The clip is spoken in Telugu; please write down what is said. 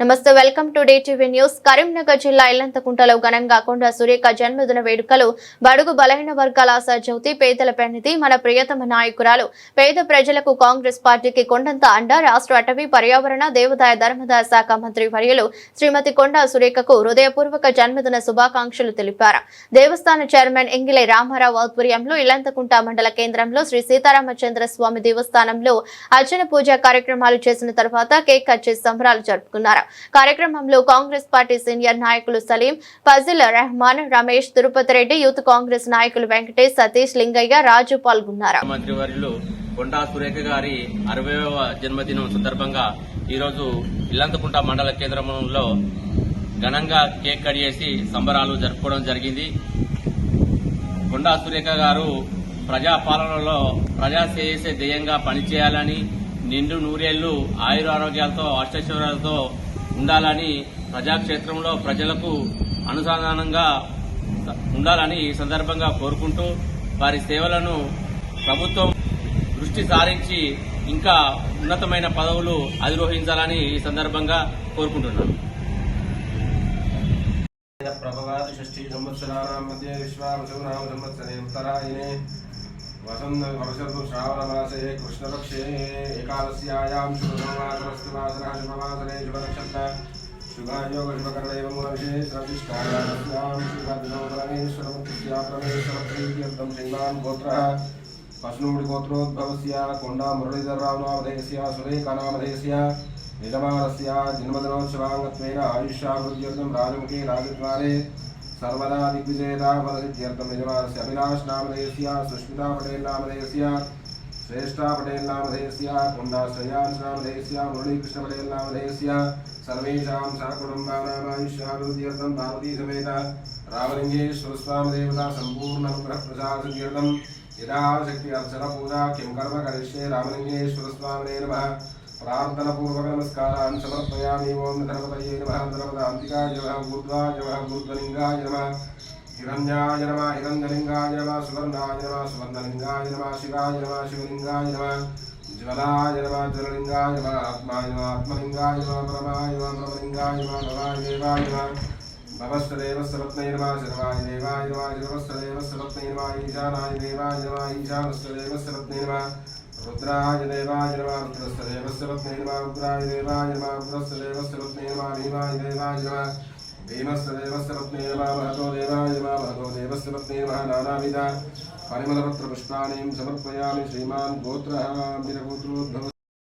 నమస్తే welcome to day TV news. Karimnagar జిల్లా ఇల్లంతకుంటలో ఘనంగా కొండ సురేఖ జన్మదిన వేడుకలు. బడుగు బలహీన వర్గాల ఆశాజ్యోతి పేదల పెన్నిధి మన ప్రియతమ నాయకురాలు. పేద ప్రజలకు కాంగ్రెస్ పార్టీకి కొండంత అండ రాష్ట్ర అటవీ పర్యావరణ దేవదాయ ధర్మదాయ శాఖ మంత్రి వర్యులు శ్రీమతి కొండ సురేఖకు హృదయపూర్వక జన్మదిన శుభాకాంక్షలు తెలిపారు. దేవస్థాన చైర్మన్ ఎంగిలే రామారావు ఆధ్వర్యంలో ఇల్లంతకుంట మండల కేంద్రంలో శ్రీ సీతారామచంద్ర స్వామి దేవస్థానంలో అర్చన పూజ కార్యక్రమాలు చేసిన తర్వాత కేక్ కట్ చేసి సంబరాలు జరుపుకున్నారు. కార్యక్రమంలో కాంగ్రెస్ పార్టీ సీనియర్ నాయకులు సలీం ఫజిల్ రెహమాన్ రమేష్ తిరుపతి రెడ్డి యూత్ కాంగ్రెస్ నాయకులు వెంకటేష్ సతీష్ లింగయ్య రాజు పాల్గొన్నారు. కొండా సురేఖ గారి అరవైవ జన్మదినం సందర్భంగా ఈరోజు ఇల్లంతకుంట మండల కేంద్రంలో ఘనంగా కేక్ కట్ చేసి సంబరాలు జరుపుకోవడం జరిగింది. కొండా సురేఖ గారు ప్రజాపాలనలో ప్రజా చేసే ధ్యేయంగా పనిచేయాలని నిండు నూరేళ్ళు ఆయుర ఆరోగ్యాలతో అష్టైశ్వర్యాలతో ఉండాలని ప్రజాక్షేత్రంలో ప్రజలకు అనుసంధానంగా ఉండాలని ఈ సందర్భంగా కోరుకుంటూ వారి సేవలను ప్రభుత్వం దృష్టి సారించి ఇంకా ఉన్నతమైన పదవులు అధిరోహించాలని ఈ సందర్భంగా కోరుకుంటున్నాను. ప్రభవాది షష్ఠీ సంవత్సరాణం మధ్య విశ్వావసౌనామ సంవత్సరే ఉత్తరాయణే. वसन्तर्षतु श्रावणमासे कृष्णपक्षे एकादश्यायां शुभमातरस्तिवासरः शुभमासरे शुभनक्षत्र। शुभायोगशुभकरणैवमूलविशेषप्रतिष्ठायां शुभादिनौ परमेश्वरमुक्त्या परमेश्वरप्रीत्यर्थं श्रीमान् गोत्रः। पश्नूडिगोत्रोद्भवस्य कोण्डामुरलीधररावनामधेयस्य सुरेकानामधेयस्य राजमुखे राजद्वारे सर्वदा दिग्विजयता फलसिद्ध्यर्थं यजमानस्य अभिलाषनामधेयस्य सुष्मितापटेलनामधेयस्य श्रेष्ठापटेलनामधेयस्य कुण्डाश्रयांशनामधेयस्य मुरळीकृष्णपटेलनामधेयस्य सर्वेषां सकुटुम्बानामायुष्यारोग्यर्थं पार्वतीसमेत रामलिङ्गेश्वरस्वामिदेवता सम्पूर्णप्रसादसिद्ध्यर्थं यदा शक्ति अर्चनपूजा किं कर्म करिष्ये रामलिङ्गेश्वरस्वामिने नमः ప్రార్థనపూర్వక నమస్కారాన్ని సమర్పయామి. ఓం గణపతయే నమ. గణపత అంతికాయ నమ. భూద్వాయ నమ. భూద్వలింగాయ నమ. హిరణ్యాయ నమ. హిరంగలింగాయ నమ. సువర్ణాయ నమ. సువర్ణలింగాయ నమ. శివాయ నమ. శివలింగాయ నమ. జ్వలాయ నమ. జ్వలలింగాయ నమ. ఆత్మాయ నమ. ఆత్మలింగాయ నమ. పరమాయ నమ. పరమలింగాయ నమ. నవాయ దేవాయ నమ. భవస్తదేవస్తవత్నై నమ. శర్వాయ దేవాయ నమ. శర్వస్తదేవస్తవత్నై నమ. ఈశానాయ దేవాయ నమ. ఈశానస్తదేవస్తవత్నై నమ. रुद्राय देवाय नमः रुद्रस्तदेवस्तरत्नै नमः रुद्राय देवाय नमः रुद्रस्तदेवस्तरत्नै नमः भीमाय देवाय नमः भीमस्तदेवस्तरत्नै नमः महतो देवाय नमः महतो देवस्तरत्नै नमः नानाविध परिमलपत्रपुष्पाणिं समर्पयामि श्रीमान् गोत्रः वीरगोत्रोद्भव